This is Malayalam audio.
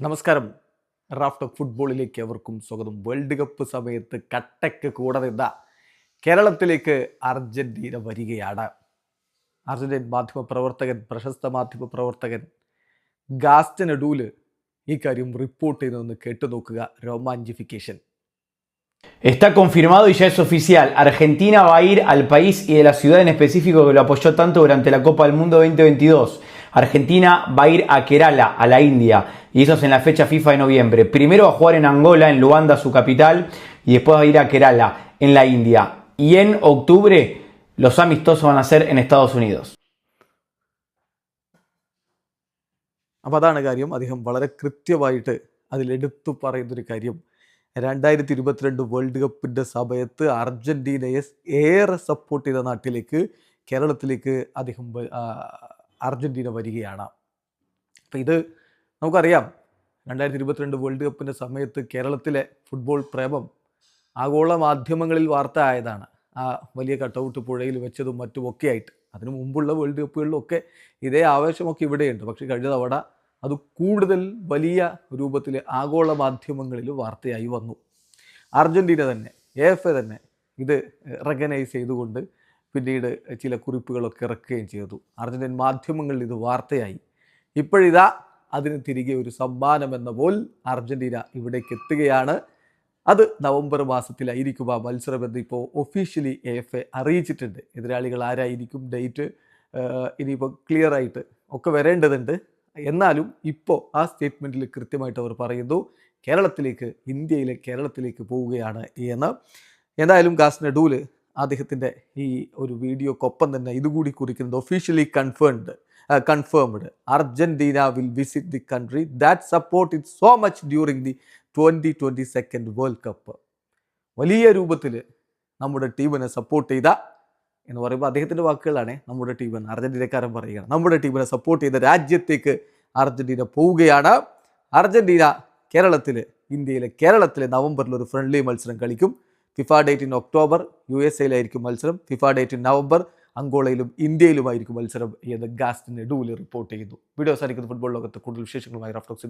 നമസ്കാരം. റാഫ്റ്റ് ഫുട്ബോളിലേക്ക് അവർക്കും സ്വാഗതം. വേൾഡ് കപ്പ് സമയത്ത് കട്ടയ്ക്ക് കൂടെ നിന്ന കേരളത്തിലേക്ക് അർജന്റീന വരികയാണ്. അർജന്റീൻ മാധ്യമ പ്രവർത്തകൻ പ്രശസ്ത മാധ്യമ പ്രവർത്തകൻ ഗാസ്റ്റൻ അഡൂൽ കാര്യം റിപ്പോർട്ട് ചെയ്തതെന്ന് കേട്ടു നോക്കുക റൊമാന്റിഫിക്കേഷൻ Está confirmado y ya es oficial. Argentina va a ir al país y de la ciudad en específico que lo apoyó tanto durante la Copa del Mundo 2022. Argentina va a ir a Kerala, a la India, y eso es en la fecha FIFA de noviembre. Primero va a jugar en Angola, en Luanda, su capital, y después va a ir a Kerala, en la India. Y en octubre los amistosos van a ser en Estados Unidos. അപ്പോൾ അതാണ് കാര്യം അദ്ദേഹം വളരെ കൃത്യമായിട്ട് അതിലെടുത്തു പറയുന്നൊരു കാര്യം രണ്ടായിരത്തി ഇരുപത്തിരണ്ട് വേൾഡ് കപ്പിന്റെ സമയത്ത് അർജന്റീനയെ ഏറെ സപ്പോർട്ട് ചെയ്ത നാട്ടിലേക്ക് കേരളത്തിലേക്ക് അദ്ദേഹം അർജന്റീന വരികയാണ് അപ്പം ഇത് നമുക്കറിയാം രണ്ടായിരത്തി ഇരുപത്തിരണ്ട് വേൾഡ് കപ്പിന്റെ സമയത്ത് കേരളത്തിലെ ഫുട്ബോൾ പ്രേമം ആഗോള മാധ്യമങ്ങളിൽ വാർത്ത ആയതാണ്. ആ വലിയ കട്ടൗട്ട് പുഴയിൽ വെച്ചതും മറ്റുമൊക്കെ ആയിട്ട് അതിനു മുമ്പുള്ള വേൾഡ് കപ്പുകളിലൊക്കെ ഇതേ ആവേശമൊക്കെ ഇവിടെയുണ്ട്. പക്ഷേ കഴിഞ്ഞ തവണ അത് കൂടുതൽ വലിയ രൂപത്തിൽ ആഗോള മാധ്യമങ്ങളിൽ വാർത്തയായി വന്നു. അർജന്റീന തന്നെ എ എഫ് എ തന്നെ ഇത് റെക്കഗ്നൈസ് ചെയ്തുകൊണ്ട് പിന്നീട് ചില കുറിപ്പുകളൊക്കെ ഇറക്കുകയും ചെയ്തു. അർജന്റീൻ മാധ്യമങ്ങളിൽ ഇത് വാർത്തയായി. ഇപ്പോഴിതാ അതിന് തിരികെ ഒരു സമ്മാനം എന്ന പോൽ അർജന്റീന ഇവിടേക്ക് എത്തുകയാണ്. അത് നവംബർ മാസത്തിലായിരിക്കും ആ മത്സരം എന്ന് ഇപ്പോൾ ഒഫീഷ്യലി എഫ് എ അറിയിച്ചിട്ടുണ്ട്. എതിരാളികൾ ആരായിരിക്കും ഡേറ്റ് ഇനിയിപ്പോൾ ക്ലിയർ ആയിട്ട് ഒക്കെ വരേണ്ടതുണ്ട്. എന്നാലും ഇപ്പോൾ ആ സ്റ്റേറ്റ്മെന്റിൽ കൃത്യമായിട്ട് അവർ പറയുന്നു കേരളത്തിലേക്ക് ഇന്ത്യയിലെ കേരളത്തിലേക്ക് പോവുകയാണ് എന്ന്. എന്തായാലും ഗാസ് നെഡൂൽ അദ്ദേഹത്തിന്റെ ഈ ഒരു വീഡിയോക്കൊപ്പം തന്നെ ഇതുകൂടി കുറിക്കുന്നത് officially confirmed confirmed Argentina will visit the country that support it so much during the twenty twenty second world cup വലിയ രൂപത്തിൽ നമ്മുടെ ടീമിനെ സപ്പോർട്ട് ചെയ്ത എന്ന് പറയുമ്പോൾ അദ്ദേഹത്തിന്റെ വാക്കുകളാണ് നമ്മുടെ ടീമെന്ന് അർജന്റീനക്കാരൻ പറയുകയാണ്. നമ്മുടെ ടീമിനെ സപ്പോർട്ട് ചെയ്ത രാജ്യത്തേക്ക് അർജന്റീന പോവുകയാണ്. അർജന്റീന കേരളത്തിൽ ഇന്ത്യയിലെ കേരളത്തിലെ നവംബറിൽ ഒരു ഫ്രണ്ട്ലി മത്സരം കളിക്കും. FIFA date in October U S എയിലായിരിക്കും മത്സരം. ഫിഫ ഡേറ്റ് ഇൻ നവംബർ അങ്കോളയിലും ഇന്ത്യയിലുമായിരിക്കും മത്സരം എന്ന് ഗാസ്റ്റിൻ ഡൂലി റിപ്പോർട്ട് ചെയ്യുന്നു. വീഡിയോ സാധിക്കുന്ന ഫുട്ബോൾ ലോകത്ത് കൂടുതൽ വിശേഷങ്ങളുമായി റഫ്ലോക്സ്